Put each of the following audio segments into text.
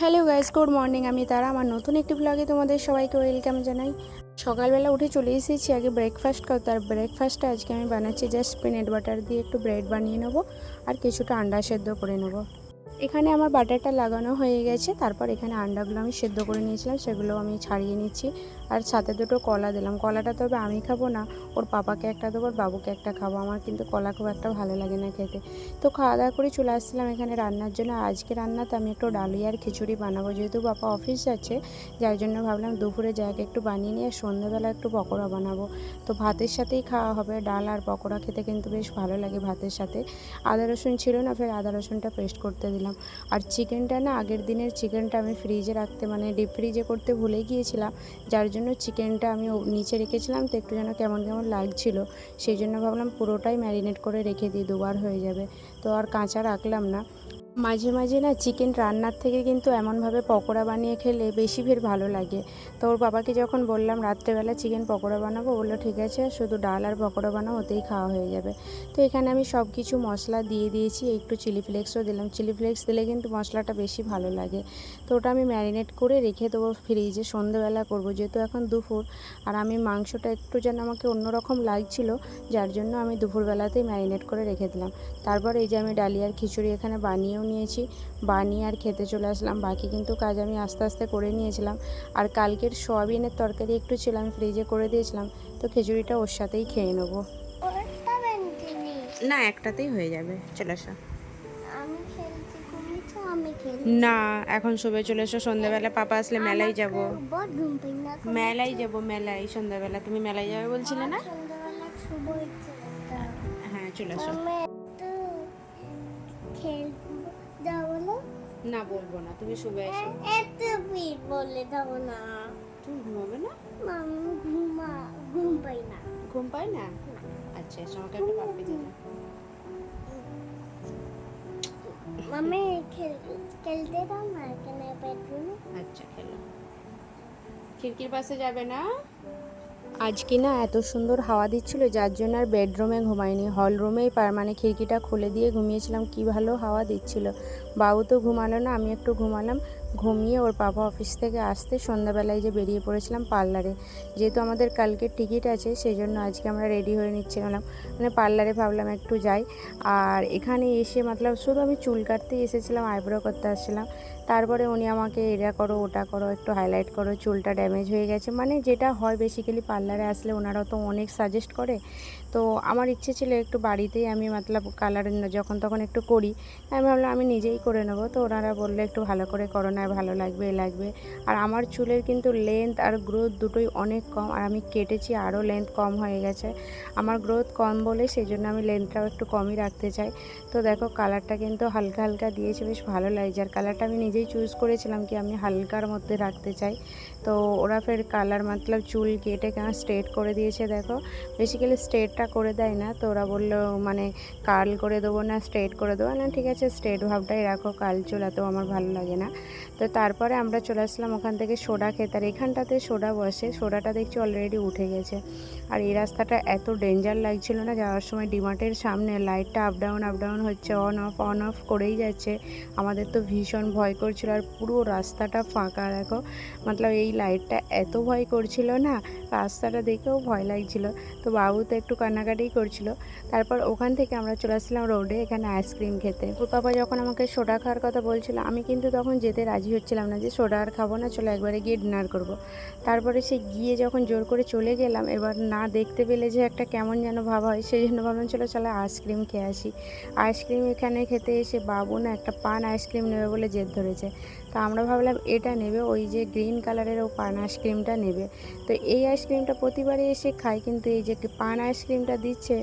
Hello guys good morning. আমি তারা, আমার নতুন একটি ব্লগে তোমাদের সবাইকে ওয়েলকাম জানাই। সকালবেলা উঠে চলে এসেছি আগে ব্রেকফাস্ট করতে আর ব্রেকফাস্টটা আজকে আমি বানাচ্ছি। জাস্ট পিনেট বাটার দিয়ে একটু ব্রেড বানিয়ে নেব আর কিছুটা আন্ডা সেদ্ধ করে নেব। এখানে আমার বাটারটা লাগানো হয়ে গেছে, তারপর এখানে আন্ডাগুলো আমি সেদ্ধ করে নিয়েছিলাম, সেগুলো আমি ছাড়িয়ে নিচ্ছি। আর সাথে দুটো কলা দিলাম। কলাটা তবে আমি খাব না, ওর পাপাকে একটা দেবো, ওর বাবুকে একটা খাব। আমার কিন্তু কলা খুব একটা ভালো লাগে না খেতে। তো খাওয়া দাওয়া করে চলে আসছিলাম এখানে রান্নার জন্য। আর আজকে রান্নাতে আমি একটু ডালিয়া আর খিচুড়ি বানাবো। যেহেতু বাবা অফিস যাচ্ছে, যার জন্য ভাবলাম দুপুরে জায়গা একটু বানিয়ে নিয়ে সন্ধ্যাবেলা একটু পকোড়া বানাবো। তো ভাতের সাথেই খাওয়া হবে। ডাল আর পকোড়া খেতে কিন্তু বেশ ভালো লাগে ভাতের সাথে। আদা রসুন ছিল না, ফের আদা রসুনটা পেস্ট করতে দিলাম। আর চিকেনটা না, আগের দিনের চিকেনটা আমি ফ্রিজে রাখতে মানে ডিপ ফ্রিজে করতে ভুলে গিয়েছিলাম, যার জন্য চিকেনটা আমি নিচে রেখেছিলাম তো একটু যেন কেমন কেমন লাগছিল। সেই জন্য ভাবলাম পুরোটাই ম্যারিনেট করে রেখে দিই দুবার হয়ে যাবে। তো আর কাঁচা রাখলাম না। মাঝে মাঝে না চিকেন রান্নার থেকে কিন্তু এমনভাবে পকোড়া বানিয়ে খেলে বেশি ফের ভালো লাগে। তো ওর বাবাকে যখন বললাম, রাত্রেবেলা চিকেন পকোড়া বানাবো? বলল, ঠিক আছে, শুধু ডাল আর পকোড়া বানাও, ওতেই খাওয়া হয়ে যাবে। তো এখানে আমি সব কিছু মশলা দিয়ে দিয়েছি, একটু চিলি ফ্লেক্সও দিলাম। চিলি ফ্লেক্স দিলে কিন্তু মশলাটা বেশি ভালো লাগে। তো ওটা আমি ম্যারিনেট করে রেখে দেবো ফ্রিজে সন্ধেবেলা করব, যেহেতু এখন দুপুর, আর আমি মাংসটা একটু যেন আমাকে অন্যরকম লাগছিল, যার জন্য আমি দুপুরবেলাতেই ম্যারিনেট করে রেখে দিলাম। তারপর এই যে আমি ডালিয়ার খিচুড়ি এখানে বানিয়েও নিয়েছি বানিয়ে আর খেতে চলে আসলাম। বাকি কিন্তু কাজ আমি আস্তে আস্তে করে নিয়েছিলাম। আর কালকের সয়াবিনের তরকারি একটু ছিল আমি ফ্রিজে করে দিয়েছিলাম। তো খিচুড়িটা ওর সাথেই খেয়ে নেব। না একটাতেই হয়ে যাবে। চলে আসো না এখন শুবে চলে এসো। সন্ধ্যাবেলা পাপা আসলে মেলায় যাব। মেলায় যাব মেলায় সন্ধ্যাবেলা। তুমি মেলায় যাবে বলছিলে না? শুভ হ্যাঁ চলে এসো। আমি না বলব না তুমি শুবে এসো। এত ভিড় বলে দাও না। তুমি ঘুমাবে না? আমি ঘুমা ঘুম পাই না। ঘুম পাই না? আচ্ছা এসো আমাকে একটা পাপ্পি আমি খেল- খেলতে দাও না এখানে বেডরুমে আচ্ছা খেলো। খিড়কির পাশে যাবে না? আজকে না এত সুন্দর হাওয়া দিচ্ছিল, যার জন্য আর বেডরুমে ঘুমাইনি হল রুমেই পার মানে খিড়কিটা খুলে দিয়ে ঘুমিয়েছিলাম, কি ভালো হাওয়া দিচ্ছিল। বাবু তো ঘুমালো না, আমি একটু ঘুমালাম। ঘুমিয়ে ওর বাবা অফিস থেকে আসতে সন্ধ্যাবেলায় যে বেরিয়ে পড়েছিলাম পার্লারে। যেহেতু আমাদের কালকের টিকিট আছে সেই জন্য আজকে আমরা রেডি হয়ে নিচ্ছিলাম। মানে পার্লারে ভাবলাম একটু যাই। আর এখানে এসে মতলব শুধু আমি চুল কাটতেই এসেছিলাম, আইব্রো করতে আসছিলাম। তারপরে উনি আমাকে, এটা করো, ওটা করো, একটু হাইলাইট করো, চুলটা ড্যামেজ হয়ে গেছে। মানে যেটা হয় বেসিক্যালি পার্লারে আসলে ওনারা তো অনেক সাজেস্ট করে। তো আমার ইচ্ছে ছিল একটু বাড়িতেই আমি মতলব কালার যখন তখন একটু করি আমি ভাবলাম আমি নিজেই করে নেব। তো ওনারা বললে একটু ভালো করে করো না, ভালো লাগবে লাগবে। আর আমার চুলের কিন্তু লেন্থ আর গ্রোথ দুটোই অনেক কম, আর আমি কেটেছি আরও লেন্থ কম হয়ে গেছে। আমার গ্রোথ কম বলে সেই জন্য আমি লেন্থটাও একটু কমই রাখতে চাই। তো দেখো কালারটা কিন্তু হালকা হালকা দিয়েছে, বেশ ভালো লাগছে। আর কালারটা আমি নিজেই চুজ করেছিলাম কি আমি হালকার মধ্যে রাখতে চাই। তো ওরা ফের কালার মতলব চুল কেটে কেন স্ট্রেট করে দিয়েছে দেখো। বেসিক্যালি স্ট্রেটটা করে দেয় না, তো ওরা বলল মানে কার্ল করে দেবো না, স্ট্রেট করে দেবো না, ঠিক আছে, স্ট্রেট ভাবটাই রাখো, কাল চুল এত আমার ভালো লাগে না। তো তারপরে আমরা চলে আসলাম ওখান থেকে সোডা খেতে। আর এখানটাতে সোডা বসে, সোডাটা দেখছি অলরেডি উঠে গেছে। আর এই রাস্তাটা এত ডেঞ্জার লাগছিল না, যাওয়ার সময় ডিমার্টের সামনে লাইটটা আপ ডাউন আপ ডাউন হচ্ছে অন অফ অন অফ করেই যাচ্ছে। আমাদের তো ভীষণ ভয় করছিল, আর পুরো রাস্তাটা ফাঁকা, দেখো। মতলব এই লাইটটা এত ভয় করছিল না, রাস্তাটা দেখেও ভয় লাগছিল। তো বাবু তো একটু কান্নাকাটিই করছিল। তারপর ওখান থেকে আমরা চলে আসলাম রোডে এখানে আইসক্রিম খেতে। পাপা যখন আমাকে সোডা খাওয়ার কথা বলছিল, আমি কিন্তু তখন যেতে রাজি হচ্ছিলাম না যে সোডা আর খাব না, চলো একবারে গিয়ে ডিনার করব। তারপরে সে গিয়ে যখন জোর করে চলে গেলাম, এবার না দেখতে পেলে যে একটা কেমন যেন ভাব হয়, সেই জন্য ভাবলাম চলো চলো আইসক্রিম খেয়ে আসি আইসক্রিম এখানে খেতে এসে বাবু না একটা পান আইসক্রিম নেবে বলে জেদ ধরেছে তা আমরা ভাবলাম এটা নেবে, ওই যে গ্রিন কালারের ও পান আইসক্রিমটা নেবে। তো এই আইসক্রিমটা প্রতিবারই এসে খায়, কিন্তু এই যে পান আইসক্রিমটা দিচ্ছে,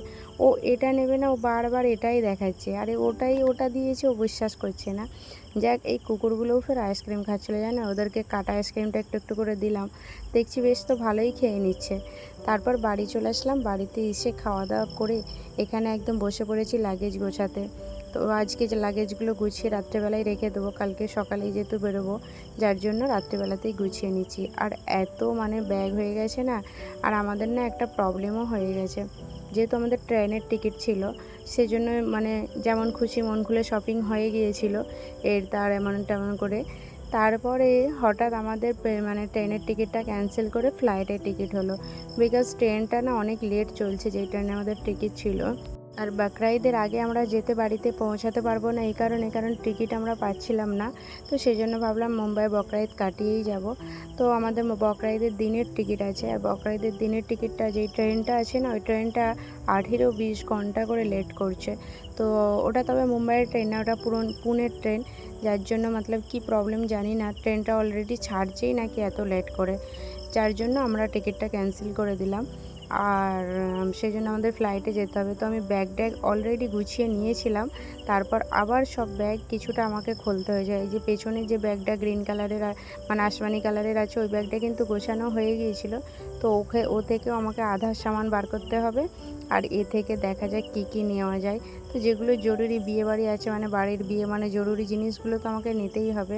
ও এটা নেবে না, ও বারবার এটাই দেখাচ্ছে। আরে ওটাই ওটা দিয়েছে, ও বিশ্বাস করছে না। যাক, এই কুকুরগুলোও ফের আইসক্রিম খাচ্ছিলো, জানো? ওদেরকে কাটা আইসক্রিমটা একটু একটু করে দিলাম। দেখছি বেশ তো ভালোই খেয়ে নিচ্ছে। তারপর বাড়ি চলে আসলাম, বাড়িতে এসে খাওয়া দাওয়া করে এখানে একদম বসে পড়েছি লাগেজ গোছাতে। তো আজকে যে লাগেজগুলো গুছিয়ে রাত্রেবেলায় রেখে দেবো, কালকে সকালেই যেহেতু বেরোবো, যার জন্য রাত্রেবেলাতেই গুছিয়ে নিচ্ছি। আর এত মানে ব্যাগ হয়ে গেছে না, আর আমাদের না একটা প্রবলেমও হয়ে গেছে। যেহেতু আমাদের ট্রেনের টিকিট ছিল, সেজন্য মানে যেমন খুশি মন খুলে শপিং হয়ে গিয়েছিল, এর তার এমন তেমন করে। তারপরে হঠাৎ আমাদের মানে ট্রেনের টিকিটটা ক্যান্সেল করে ফ্লাইটের টিকিট হলো। বিকজ ট্রেনটা না অনেক লেট চলছে, যেই ট্রেনে আমাদের টিকিট ছিল। আর বাকরাইদের আগে আমরা যেতে বাড়িতে পৌঁছাতে পারব না, এই কারণে, কারণ টিকিট আমরা পাচ্ছিলাম না। তো সেই জন্য ভাবলাম মুম্বাই বকরাইদ কাটিয়েই যাব। তো আমাদের বকরাইদের দিনের টিকিট আছে। আর বকরাইদের দিনের টিকিটটা, যেই ট্রেনটা আছে না, ওই ট্রেনটা আঠেরো বিশ ঘণ্টা করে লেট করছে। তো ওটা তবে মুম্বাইয়ের ট্রেন না, ওটা পুরো পুনের ট্রেন। যার জন্য মতলব কি প্রবলেম জানি না। ট্রেনটা অলরেডি ছাড়ছেই নাকি এত লেট করে। যার জন্য আমরা টিকিটটা ক্যান্সেল করে দিলাম। আর সেই জন্য আমাদের ফ্লাইটে যেতে হবে। তো আমি ব্যাগ ড্যাগ অলরেডি গুছিয়ে নিয়েছিলাম। তারপর আবার সব ব্যাগ কিছুটা আমাকে খুলতে হয়ে যায় যে পেছনে যে ব্যাগটা গ্রিন কালারের মানে আসমানি কালারের আছে, ওই ব্যাগটা কিন্তু গোছানো হয়ে গিয়েছিল। তো ওকে, ও থেকেও আমাকে আধার সামান বার করতে হবে। আর এ থেকে দেখা যাক কী কী নেওয়া যায়। তো যেগুলো জরুরি বিয়ে বাড়ি আছে মানে বাড়ির বিয়ে মানে জরুরি জিনিসগুলো তো আমাকে নিতেই হবে।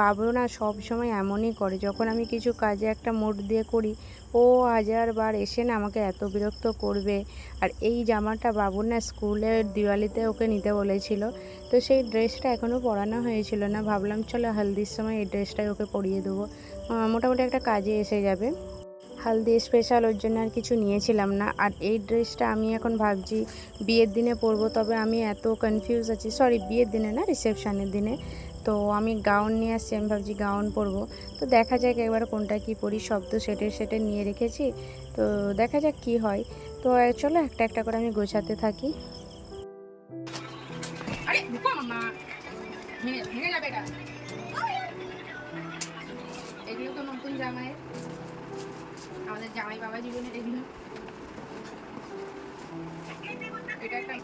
বাবু না সব সময় এমনই করে, যখন আমি কিছু কাজে একটা মোট দিয়ে করি, ও হাজার বার এসে না আমাকে এত বিরক্ত করবে। আর এই জামাটা বাবুর না স্কুলের দিওয়ালিতে ওকে নিতে বলেছিল। তো সেই ড্রেসটা এখনও পরানো হয়েছিল না। ভাবলাম চলো হলদির সময় এই ড্রেসটাই ওকে পরিয়ে দেবো। মোটামুটি একটা কাজে এসে যাবে। হালদি স্পেশাল ওর জন্য আর কিছু নিয়েছিলাম না। আর এই ড্রেসটা আমি এখন ভাবছি, বিয়ের দিনে পরবো, তবে আমি এত কনফিউজ আছি। সরি বিয়ের দিনে না রিসেপশনের দিনে। তো আমি গাউন নিয়ে আসছি, আমি ভাবছি গাউন পরবো। তো দেখা যাক একবার কোনটা কি পরি তো সেটের সেটে নিয়ে রেখেছি। তো দেখা যাক কি হয়। তো চলো একটা একটা করে আমি গোছাতে থাকি। আরে ভেঙে যাবে আমাদের জামাই বাবা জীবনের এগুলো এটা একটা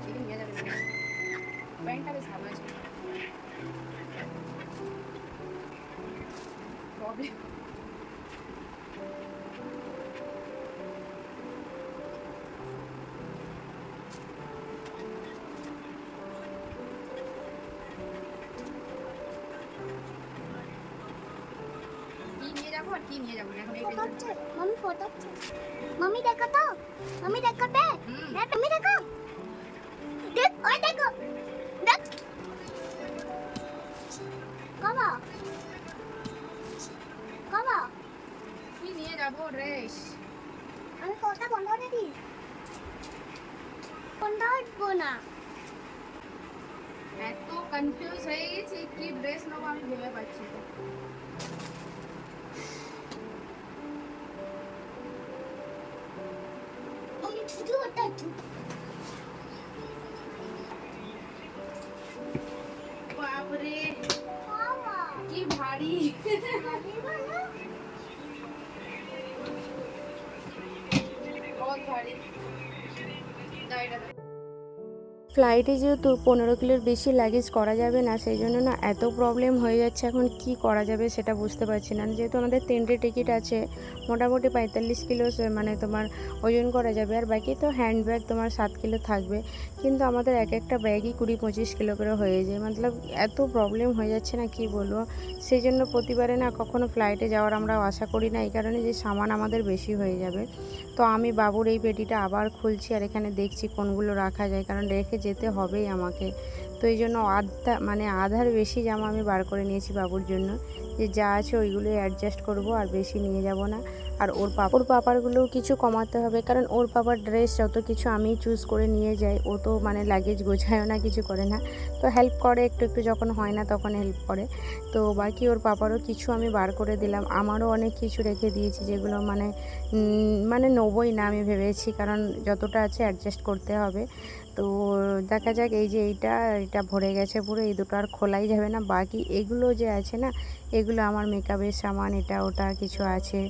এটা নিয়ে যাবে না। প্যান্টটা বেশ ভালো আছে প্রবলেম কি নিয়ে যাব না এখন এই ফটো tension- হচ্ছে মামি ফটো হচ্ছে মামি দেখো তো মামি দেখো বে হুম। দেখ তুমি দেখো দেখ ওই দেখো দেখ কবা কবা কি নিয়ে যাব ড্রেস আমি ফটো বন্ধ করে দিই বন্ধ উঠবো না এত কনফিউজ হয়ে গেছি কি ড্রেস নেব আমি ভেবে পাচ্ছি বাপরে কি ভারী বহুত ভারী ফ্লাইটে যেহেতু পনেরো কিলোর বেশি লাগেজ করা যাবে না, সেই জন্য না এত প্রবলেম হয়ে যাচ্ছে এখন কি করা যাবে সেটা বুঝতে পারছি না। যেহেতু আমাদের তিনটে টিকিট আছে, মোটামুটি পঁয়তাল্লিশ কিলো মানে তোমার ওজন করা যাবে, আর বাকি তো হ্যান্ড ব্যাগ তোমার সাত কিলো থাকবে। কিন্তু আমাদের এক একটা ব্যাগই কুড়ি পঁচিশ কিলো করে হয়ে যায়। মতলব এত প্রবলেম হয়ে যাচ্ছে না, কি বলব? সেই জন্য প্রতিবারে না কখনো ফ্লাইটে যাওয়ার আমরা আশা করি না, এই কারণে যে সামান আমাদের বেশি হয়ে যাবে। তো আমি বাবুর এই পেটিটা আবার খুলছি আর এখানে দেখছি কোনগুলো রাখা যায়, কারণ রেখে যেতে হবেই আমাকে। তো এই জন্য আধা মানে আধার বেশি জামা আমি বার করে নিয়েছি বাবুর জন্য। যে যা আছে ওইগুলোই অ্যাডজাস্ট করব আর বেশি নিয়ে যাব না। আর ওর পাপড় পাপারগুলোও কিছু কমাতে হবে। কারণ ওর পাপার ড্রেস যত কিছু আমি চুজ করে নিয়ে যাই, ও তো মানে লাগেজ গোছায়ও না, কিছু করে না। তো হেল্প করে একটু একটু যখন হয় না তখন হেল্প করে। তো বাকি ওর পাপারও কিছু আমি বার করে দিলাম। আমারও অনেক কিছু রেখে দিয়েছি যেগুলো মানে মানে নেবই না আমি ভেবেছি। কারণ যতটা আছে অ্যাডজাস্ট করতে হবে। তো দেখা যাক এই যে এইটা এটা ভরে গেছে পুরো, এই দুটো আর খোলাই যাবে না। বাকি এগুলো যে আছে না, এগুলো আমার মেকআপের সামান, এটা ওটা কিছু আছে।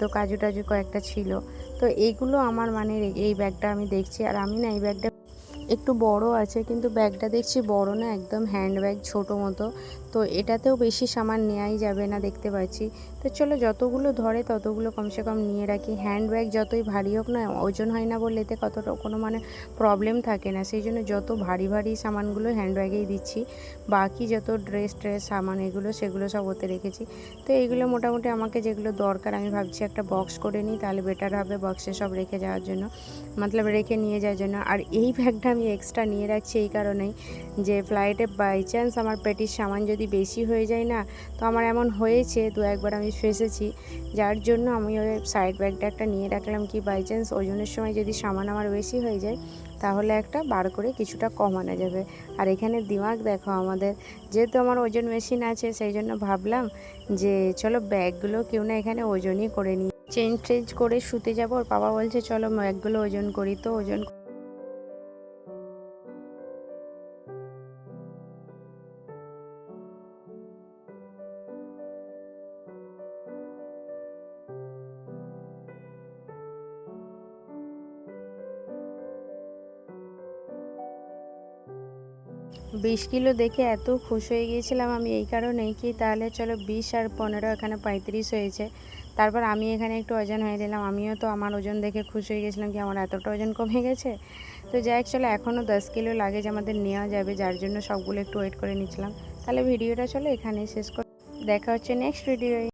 তো কাজু টাজু কয়েকটা ছিল। তো এইগুলো আমার মানে এই ব্যাগটা আমি দেখছি। আর আমি না এই ব্যাগটা একটু বড় আছে, কিন্তু ব্যাগটা দেখছি বড় না, একদম হ্যান্ড ব্যাগ ছোটো মতো। তো এটাতেও বেশি সামান নেওয়াই যাবে না দেখতে পাচ্ছি। তো চলো যতগুলো ধরে ততগুলো কমসে কম নিয়ে রাখি। হ্যান্ড ব্যাগ যতই ভারী হোক না, ওজন হয় না বললে এতে কতটা কোনো মানে প্রবলেম থাকে না। সেই জন্য যত ভারী ভারী সামানগুলো হ্যান্ড ব্যাগেই দিচ্ছি, বাকি যত ড্রেস ট্রেস, সামান এগুলো, সেগুলো সব ওতে রেখেছি। তো এইগুলো মোটামুটি আমাকে যেগুলো দরকার, আমি ভাবছি একটা বক্স করে নিই, তাহলে বেটার হবে বক্সে সব রেখে যাওয়ার জন্য। মতলব রেখে নিয়ে যাওয়ার জন্য। আর এই ব্যাগটা আমি এক্সট্রা নিয়ে রাখছি এই কারণেই যে ফ্লাইটে বাই চান্স আমার পেটির সামান যদি বেশি হয়ে যায় না, তো আমার এমন হয়েছে, দু একবার আমি ফেসেছি। যার জন্য আমি ওই সাইড ব্যাগটা একটা নিয়ে রাখলাম কি বাই চান্স ওজনের সময় যদি সামান আমার বেশি হয়ে যায়, তাহলে একটা বার করে কিছুটা কমানো যাবে। আর এখানে দিমাগ দেখো আমাদের, যেহেতু আমার ওজন মেশিন আছে, সেই জন্য ভাবলাম যে চলো ব্যাগগুলো কেউ না এখানে ওজনই করে নিই। চেঞ্জ টেঞ্জ করে শুতে যাব, ওর বাবা বলছে, চলো ব্যাগগুলো ওজন করি তো, ওজন বিশ কিলো দেখে এত খুশ হয়ে গিয়েছিলাম আমি এই কারণেই কি তাহলে চলো বিশ আর পনেরো এখানে পঁয়ত্রিশ হয়েছে। তারপর আমি এখানে একটু ওজন হয়ে দিলাম আমিও তো আমার ওজন দেখে খুশ হয়ে গেছিলাম কি আমার এতটা ওজন কমে গেছে। তো যাই চলো এখনও দশ কিলো লাগেজ আমাদের নেওয়া যাবে, যার জন্য সবগুলো একটু ওয়েট করে নিচ্ছিলাম। তাহলে ভিডিওটা চলো এখানে শেষ কর দেখা হচ্ছে নেক্সট ভিডিওয়